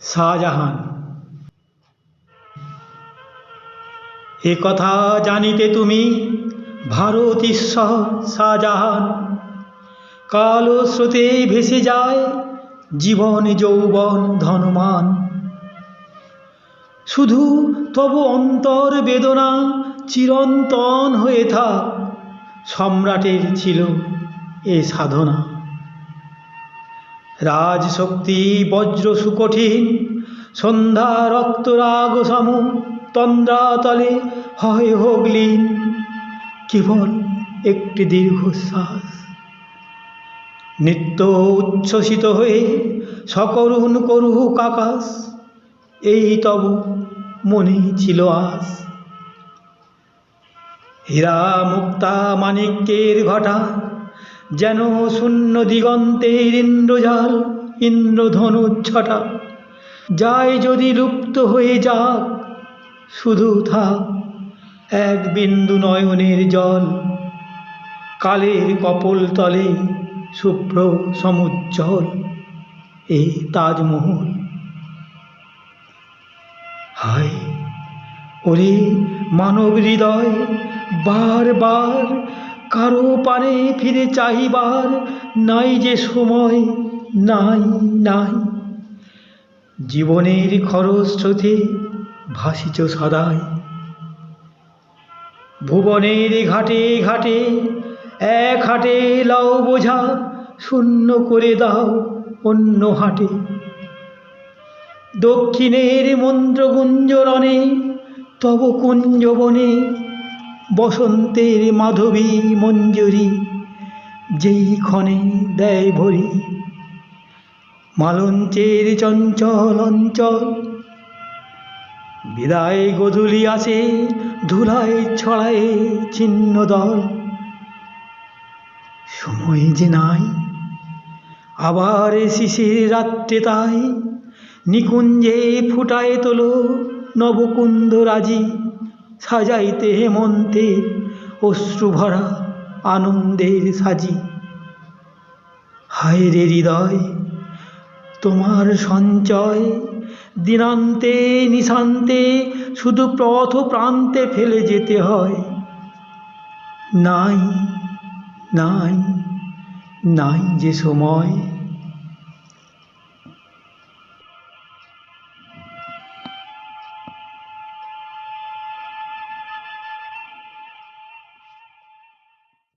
শাহজাহান। এ কথা জানিতে তুমি ভারত ঈশ্বর শাহজাহান। কালো স্রোতে ভেসে যায় জীবন যৌবন ধনমান। শুধু তবু অন্তর বেদনা চিরন্তন হয়ে থাক, সম্রাটের ছিল এ সাধনা। রাজশক্তি বজ্র সুকঠিন সন্ধ্যা রক্তরাগ সম তন্দ্রাতলে হয় হোগলিন। কেবল একটি দীর্ঘশ্বাস। নিত্য উচ্ছ্বসিত হয়ে সকরুণ করুক আকাশ এই তব মনে ছিল আস হীরা মুক্তা মানিক্যের ঘটা যেন শূন্য দিগন্তের ইন্দ্রজাল, ইন্দ্রধনুচ্ছটা। যায় যদি লুপ্ত হয়ে যাক, শুধু থাক এক বিন্দু নয়নের জল। কালের কপল তলে শুভ্র সমুজ্জ্বল এই তাজমহল। হায়, ওরে মানব হৃদয়, বারবার কারও পানে ফিরে চাহিবার নাই যে সময়, নাই নাই। জীবনের খরস্রোতে ভাসিছ সদাই। ভুবনের ঘাটে ঘাটে, এক হাটে লাও বোঝা শূন্য করে দাও অন্য হাটে। দক্ষিণের মন্ত্রগুঞ্জরণে তব কুঞ্জবনে বসন্তের মাধবী মঞ্জুরি, যেই ক্ষণে দেয় ভরি। মালঞ্চের চঞ্চল অঞ্চল, বিদায় গধূলি আসে, ধুলায় ছড়ায় ছিন্ন দল। সময় যে নাই, আবার শিশির রাত্রে তাই, নিকুঞ্জে ফুটায় তোলো নবকুন্দ রাজি। সাজাইতে হেমন্তের অশ্রুভরা আনন্দের সাজি। হায় রে হৃদয়, তোমার সঞ্চয় দিনান্তে নিশান্তে শুধু পথ প্রান্তে ফেলে যেতে হয়। নাই নাই নাই যে সময়